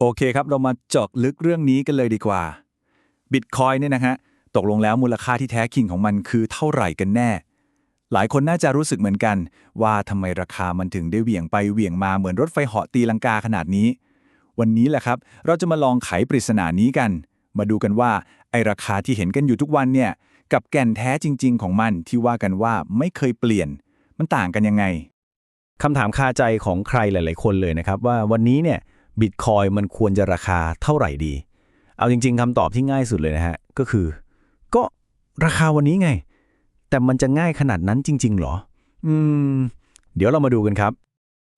โอเคครับ เรามาเจาะลึกเรื่องนี้กันเลยดีกว่าบิตคอยเนี่ยนะฮะ ตกลงแล้วมูลค่าที่แท้จริงของมันคือเท่าไหร่กันแน่ หลายคนน่าจะรู้สึกเหมือนกัน ว่าทำไมราคามันถึงได้เหวี่ยงไปเหวี่ยงมาเหมือนรถไฟเหาะตีลังกาขนาดนี้ วันนี้แหละครับ เราจะมาลองไขปริศนานี้กัน มาดูกันว่าไอราคาที่เห็นกันอยู่ทุกวันเนี่ยกับแก่นแท้จริง ๆ ของมันที่ว่ากันว่าไม่เคยเปลี่ยน มันต่างกันยังไงคำถามคาใจของใครหลาย ๆ คนเลยนะครับว่าวันนี้เนี่ย บิตคอยมันควรจะราคาเท่าไหร่ดี เอาจริง ๆคำตอบที่ง่ายสุดเลยนะฮะ ก็คือ ก็ราคาวันนี้ไง แต่มันจะง่ายขนาดนั้นจริง ๆ หรอ อืม เดี๋ยวเรามาดูกันครับ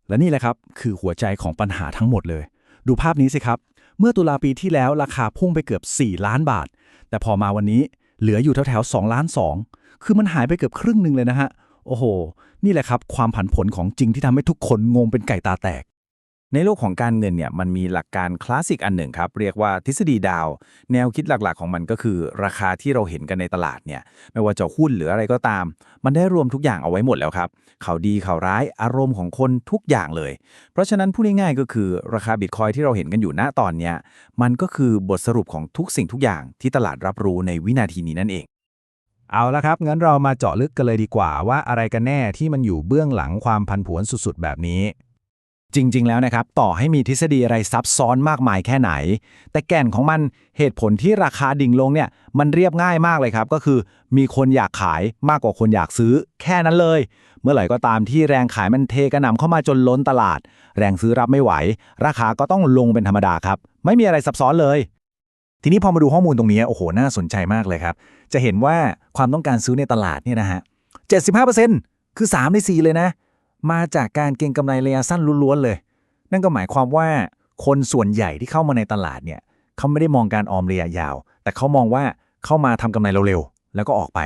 และนี่แหละครับ คือหัวใจของปัญหาทั้งหมดเลย ดูภาพนี้สิครับ เมื่อตุลาปีที่แล้วราคาพุ่งไปเกือบ 4 ล้านบาท แต่พอมาวันนี้เหลืออยู่แถวๆ2ล้าน2คือมันหายไปเกือบครึ่งหนึ่งเลยนะฮะ โอ้โห นี่แหละครับ ความผันผวนของจริงที่ทำให้ทุกคนงงเป็นไก่ตาแตก ในโลกของการเงินเนี่ยมันมีหลักการคลาสสิกอันหนึ่งครับ เรียกว่าทฤษฎีดาว แนวคิดหลักๆของมันก็คือ ราคาที่เราเห็นกันในตลาดเนี่ยไม่ว่าจะหุ้นหรืออะไรก็ตาม มันได้รวมทุกอย่างเอาไว้หมดแล้วครับข่าวดีข่าวร้ายอารมณ์ของคนทุกอย่างเลย เพราะฉะนั้นพูดง่ายๆก็คือราคาบิตคอยที่เราเห็นกันอยู่ณตอนเนี้ยมันก็คือบทสรุปของทุกสิ่งทุกอย่างที่ตลาดรับรู้ในวินาทีนี้นั่นเองเอาละครับ งั้นเรามาเจาะลึกกันเลยดีกว่าว่าอะไรกันแน่ที่มันอยู่เบื้องหลังความพันผวนสุดๆ แบบนี้ จริง ๆ แล้วนะครับ ต่อให้มีทฤษฎีอะไรซับซ้อนมากมายแค่ไหน แต่แก่นของมันเหตุผลที่ราคาดิ่งลงเนี่ย มันเรียบง่ายมากเลยครับ ก็คือมีคนอยากขายมากกว่าคนอยากซื้อ แค่นั้นเลย เมื่อไหร่ก็ตามที่แรงขายมันเทกระหน่ำเข้ามาจนล้นตลาด แรงซื้อรับไม่ไหว ราคาก็ต้องลงเป็นธรรมดาครับ ไม่มีอะไรซับซ้อนเลย ทีนี้พอมาดูข้อมูลตรงนี้โอ้โหน่าสนใจมากเลยครับ จะเห็นว่าความต้องการซื้อในตลาดเนี่ยนะฮะ75%คือ 3 ใน 4 เลยนะ มาจากการเก็งกำไรระยะสั้นล้วนๆเลย นั่นก็หมายความว่าคนส่วนใหญ่ที่เข้ามาในตลาดเนี่ยเขาไม่ได้มองการออมระยะยาว แต่เขามองว่าเข้ามาทำกำไรเร็วๆแล้วก็ออกไป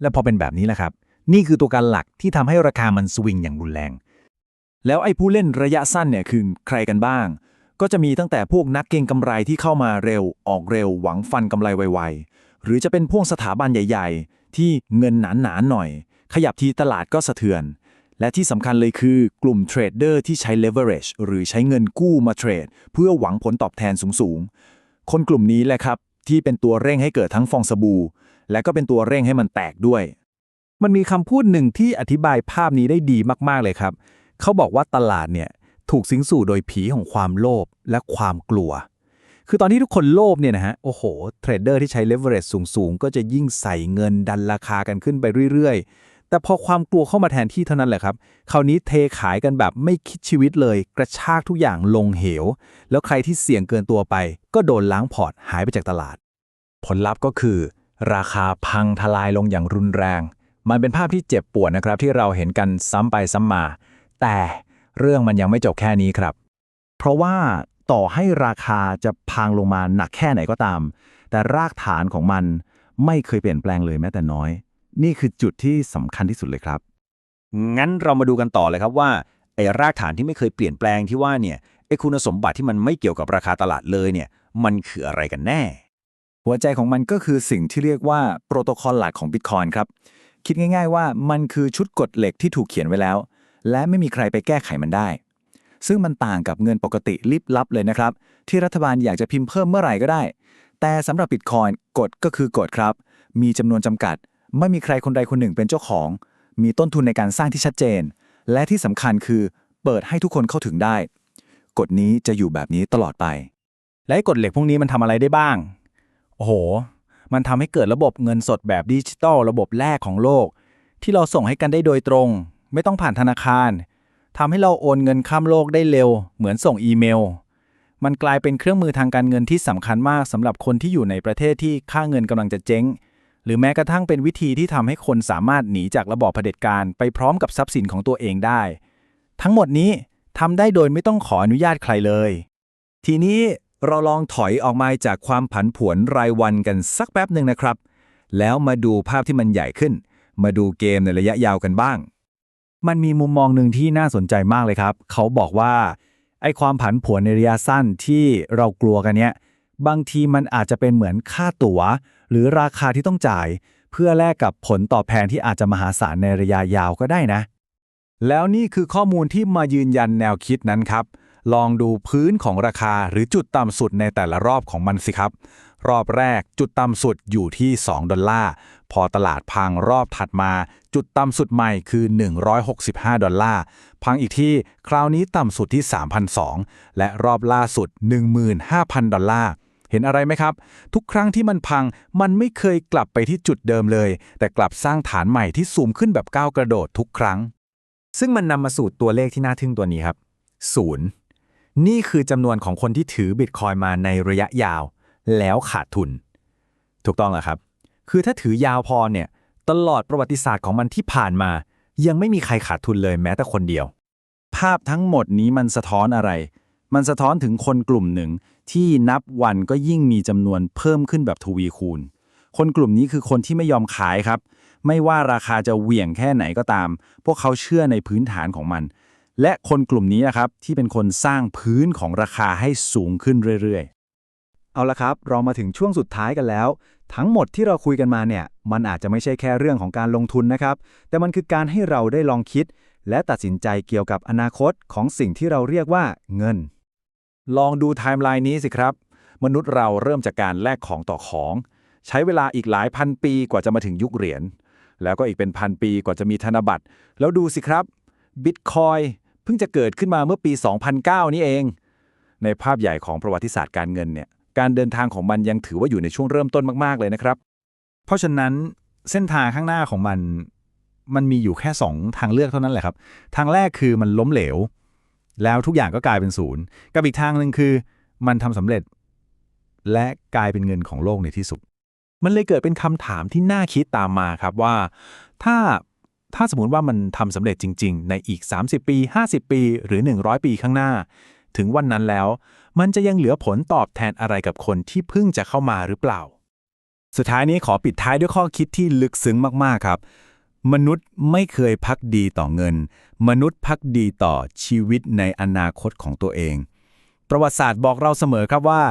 แล้วพอเป็นแบบนี้แหละครับ นี่คือตัวการหลักที่ทำให้ราคามันสวิงอย่างรุนแรง แล้วไอ้ผู้เล่นระยะสั้นเนี่ยคือใครกันบ้าง ก็จะมีตั้งแต่พวกนักเก็งกำไรที่เข้ามาเร็ว ออกเร็ว หวังฟันกำไรไวๆหรือจะเป็นพวกสถาบันใหญ่ ๆ ที่เงินหนาๆหน่อย ขยับทีตลาดก็สะเทือน และที่สำคัญเลยคือกลุ่มเทรดเดอร์ที่ใช้ leverage หรือใช้เงินกู้มาเทรด เพื่อหวังผลตอบแทนสูงๆ คนกลุ่มนี้แหละครับ ที่เป็นตัวเร่งให้เกิดทั้งฟองสบู่ และก็เป็นตัวเร่งให้มันแตกด้วย มันมีคำพูดหนึ่งที่อธิบายภาพนี้ได้ดีมากๆเลยครับ เขาบอกว่าตลาดเนี่ยถูกสิงสู่โดยผีของความโลภและความกลัว คือตอนที่ทุกคนโลภเนี่ยนะฮะ โอ้โห เทรดเดอร์ที่ใช้ leverage สูงๆ ก็จะยิ่งใส่เงินดันราคากันขึ้นไปเรื่อยๆ แต่พอความกลัวเข้ามาแทนที่เท่านั้นแหละครับ คราวนี้เทขายกันแบบไม่คิดชีวิตเลย กระชากทุกอย่างลงเหว แล้วใครที่เสี่ยงเกินตัวไป ก็โดนล้างพอร์ตหายไปจากตลาด ผลลัพธ์ก็คือ ราคาพังทลายลงอย่างรุนแรง มันเป็นภาพที่เจ็บปวดนะครับ ที่เราเห็นกันซ้ำไปซ้ำมา แต่เรื่องมันยังไม่จบแค่นี้ครับ เพราะว่าต่อให้ราคาจะพังลงมาหนักแค่ไหนก็ตาม แต่รากฐานของมันไม่เคยเปลี่ยนแปลงเลยแม้แต่น้อย นี่คือจุดที่สำคัญที่สุดเลยครับ งั้นเรามาดูกันต่อเลยครับว่าไอ้รากฐานที่ไม่เคยเปลี่ยนแปลงที่ว่าเนี่ยไอ้คุณสมบัติที่มันไม่เกี่ยวกับราคาตลาดเลยเนี่ย มันคืออะไรกันแน่ หัวใจของมันก็คือสิ่งที่เรียกว่าโปรโตคอลหลักของ Bitcoin ครับ คิดง่ายๆว่ามันคือชุดกฎเหล็กที่ถูกเขียนไว้แล้ว และไม่มีใครไปแก้ไขมันได้ ซึ่งมันต่างกับเงินปกติลิบลับเลยนะครับ ที่รัฐบาลอยากจะพิมพ์เพิ่มเมื่อไหร่ก็ได้ แต่สำหรับ Bitcoin กฎก็คือกฎครับ มีจำนวนจำกัด ไม่มีใครคนใดคนหนึ่งเป็นเจ้าของ มีต้นทุนในการสร้างที่ชัดเจน และที่สำคัญคือเปิดให้ทุกคนเข้าถึงได้ กฎนี้จะอยู่แบบนี้ตลอดไป และกฎเหล็กพวกนี้มันทำอะไรได้บ้าง โอ้โห มันทำให้เกิดระบบเงินสดแบบดิจิตอลระบบแรกของโลก ที่เราส่งให้กันได้โดยตรง ไม่ต้องผ่านธนาคารทำให้เราโอนเงินข้ามโลกได้เร็ว เหมือนส่งอีเมล มันกลายเป็นเครื่องมือทางการเงินที่สำคัญมากสำหรับคนที่อยู่ในประเทศที่ค่าเงินกำลังจะเจ๊ง หรือแม้กระทั่งเป็นวิธีที่ทำให้คนสามารถหนีจากระบอบเผด็จการไปพร้อมกับทรัพย์สินของตัวเองได้ ทั้งหมดนี้ทำได้โดยไม่ต้องขออนุญาตใครเลย ทีนี้เราลองถอยออกมาจากความผันผวนรายวันกันสักแป๊บหนึ่งนะครับ แล้วมาดูภาพที่มันใหญ่ขึ้น มาดูเกมในระยะยาวกันบ้าง มันมีมุมมองหนึ่งที่น่าสนใจมากเลยครับ เขาบอกว่าไอ้ความผันผวนในระยะสั้นที่เรากลัวกันเนี้ยบางทีมันอาจจะเป็นเหมือนค่าตั๋ว หรือราคาที่ต้องจ่าย เพื่อแลกกับผลตอบแทนที่อาจจะมหาศาลในระยะยาวก็ได้นะ แล้วนี่คือข้อมูลที่มายืนยันแนวคิดนั้นครับ ลองดูพื้นของราคาหรือจุดต่ำสุดในแต่ละรอบของมันสิครับ รอบแรกจุดต่ำสุดอยู่ที่ 2 ดอลลาร์ พอตลาดพังรอบถัดมา จุดต่ำสุดใหม่คือ 165 ดอลลาร์ พังอีกที่คราวนี้ต่ำสุดที่ 3,002และรอบล่าสุด 15,000 ดอลลาร์ เห็นอะไรไหมครับ ทุกครั้งที่มันพังมันไม่เคยกลับไปที่จุดเดิมเลย แต่กลับสร้างฐานใหม่ที่สูงขึ้นแบบก้าวกระโดดทุกครั้ง ซึ่งมันนำมาสู่ตัวเลขที่น่าทึ่งตัวนี้ครับศูนย์นี่คือจำนวนของคนที่ถือบิตคอยมาในระยะยาว แล้วขาดทุน ถูกต้องแล้วครับ คือถ้าถือยาวพอเนี่ยตลอดประวัติศาสตร์ของมันที่ผ่านมา ยังไม่มีใครขาดทุนเลยแม้แต่คนเดียว ภาพทั้งหมดนี้มันสะท้อนอะไร มันสะท้อนถึงคนกลุ่มหนึ่งที่นับวันก็ยิ่งมีจำนวนเพิ่มขึ้นแบบทวีคูณ คนกลุ่มนี้คือคนที่ไม่ยอมขายครับ ไม่ว่าราคาจะเหวี่ยงแค่ไหนก็ตาม พวกเขาเชื่อในพื้นฐานของมัน และคนกลุ่มนี้นะครับที่เป็นคนสร้างพื้นของราคาให้สูงขึ้นเรื่อยๆ เอาละครับ เรามาถึงช่วงสุดท้ายกันแล้ว ทั้งหมดที่เราคุยกันมาเนี่ย มันอาจจะไม่ใช่แค่เรื่องของการลงทุนนะครับ แต่มันคือการให้เราได้ลองคิด และตัดสินใจเกี่ยวกับอนาคตของสิ่งที่เราเรียกว่าเงิน ลองดูไทม์ไลน์นี้สิครับ มนุษย์เราเริ่มจากการแลกของต่อของ ใช้เวลาอีกหลายพันปีกว่าจะมาถึงยุคเหรียญ แล้วก็อีกเป็นพันปีกว่าจะมีธนบัตร แล้วดูสิครับบิตคอยเพิ่งจะเกิดขึ้นมาเมื่อปี 2009 นี่เอง ในภาพใหญ่ของประวัติศาสตร์การเงินเนี่ยการเดินทางของมันยังถือว่าอยู่ในช่วงเริ่มต้นมากๆเลยนะครับ เพราะฉะนั้นเส้นทางข้างหน้าของมัน มันมีอยู่แค่ 2 ทางเลือกเท่านั้นแหละครับ ทางแรกคือมันล้มเหลว แล้วทุกอย่างก็กลายเป็นศูนย์กับอีกทางหนึ่งคือ มันทำสำเร็จ และกลายเป็นเงินของโลกในที่สุด มันเลยเกิดเป็นคำถามที่น่าคิดตามมาครับว่า ถ้าถ้าสมมติว่ามันทำสำเร็จจริง ๆ ในอีก 30 ปี 50 ปี หรือ 100 ปีข้างหน้า ถึงวันนั้นแล้ว มันจะยังเหลือผลตอบแทนอะไรกับคนที่เพิ่งจะเข้ามาหรือเปล่า สุดท้ายนี้ขอปิดท้ายด้วยข้อคิดที่ลึกซึ้งมากๆครับ มนุษย์ไม่เคยพักดีต่อเงิน มนุษย์พักดีต่อชีวิตในอนาคตของตัวเอง ประวัติศาสตร์บอกเราเสมอครับว่า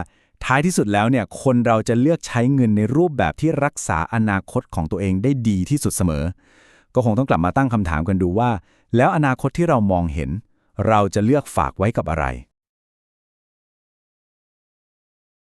ท้ายที่สุดแล้วเนี่ยคนเราจะเลือกใช้เงินในรูปแบบที่รักษาอนาคตของตัวเองได้ดีที่สุดเสมอ ก็คงต้องกลับมาตั้งคำถามกันดูว่า แล้วอนาคตที่เรามองเห็น เราจะเลือกฝากไว้กับอะไร